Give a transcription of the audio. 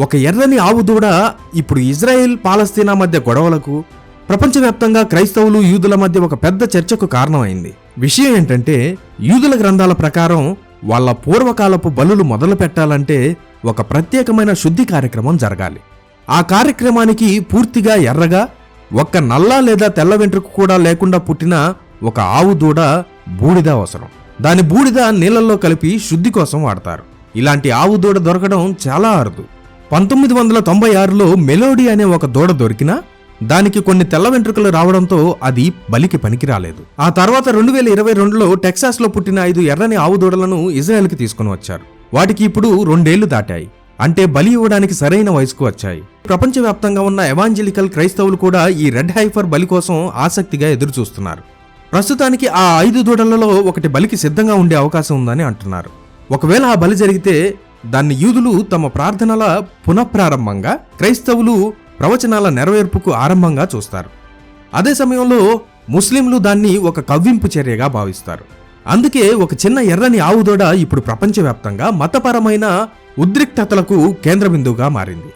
ఒక ఎర్రని ఆవు దూడ ఇప్పుడు ఇజ్రాయెల్ పాలస్తీనా మధ్య గొడవలకు ప్రపంచవ్యాప్తంగా క్రైస్తవులు యూదుల మధ్య ఒక పెద్ద చర్చకు కారణమైంది. విషయం ఏంటంటే యూదుల గ్రంథాల ప్రకారం వాళ్ళ పూర్వకాలపు బలులు మొదలు పెట్టాలంటే ఒక ప్రత్యేకమైన శుద్ధి కార్యక్రమం జరగాలి. ఆ కార్యక్రమానికి పూర్తిగా ఎర్రగా ఒక్క నల్ల లేదా తెల్ల వెంట్రుకు కూడా లేకుండా పుట్టిన ఒక ఆవు దూడ బూడిద అవసరం. దాని బూడిద నీళ్ళల్లో కలిపి శుద్ధి కోసం వాడతారు. ఇలాంటి ఆవు దూడ దొరకడం చాలా అరుదు. పంతొమ్మిది వందల తొంభై ఆరులో మెలోడీ అనే ఒక దూడ దొరికినా దానికి కొన్ని తెల్ల వెంట్రుకలు రావడంతో అది బలికి పనికి రాలేదు ఆ తర్వాత రెండు వేల ఇరవై రెండులో టెక్సాస్లో పుట్టిన ఐదు ఎర్రని ఆవు దూడలను ఇజ్రాయెల్కి తీసుకుని వచ్చారు. వాటికి ఇప్పుడు రెండేళ్ళు దాటాయి. అంటే బలి ఇవ్వడానికి సరైన వయసుకు వచ్చాయి. ప్రపంచవ్యాప్తంగా ఉన్న ఎవాంజలికల్ క్రైస్తవులు కూడా ఈ రెడ్ హైఫర్ బలి కోసం ఆసక్తిగా ఎదురు చూస్తున్నారు ప్రస్తుతానికి ఆ ఐదు దూడలలో ఒకటి బలికి సిద్ధంగా ఉండే అవకాశం ఉందని అంటున్నారు. ఒకవేళ ఆ బలి జరిగితే దాన్ని యూదులు తమ ప్రార్థనల పునఃప్రారంభంగా క్రైస్తవులు ప్రవచనాల నెరవేర్పుకు ఆరంభంగా చూస్తారు. అదే సమయంలో ముస్లింలు దాన్ని ఒక కవ్వింపు చర్యగా భావిస్తారు. అందుకే ఒక చిన్న ఎర్రని ఆవుదోడ ఇప్పుడు ప్రపంచవ్యాప్తంగా మతపరమైన ఉద్రిక్తతలకు కేంద్ర బిందువుగా మారింది.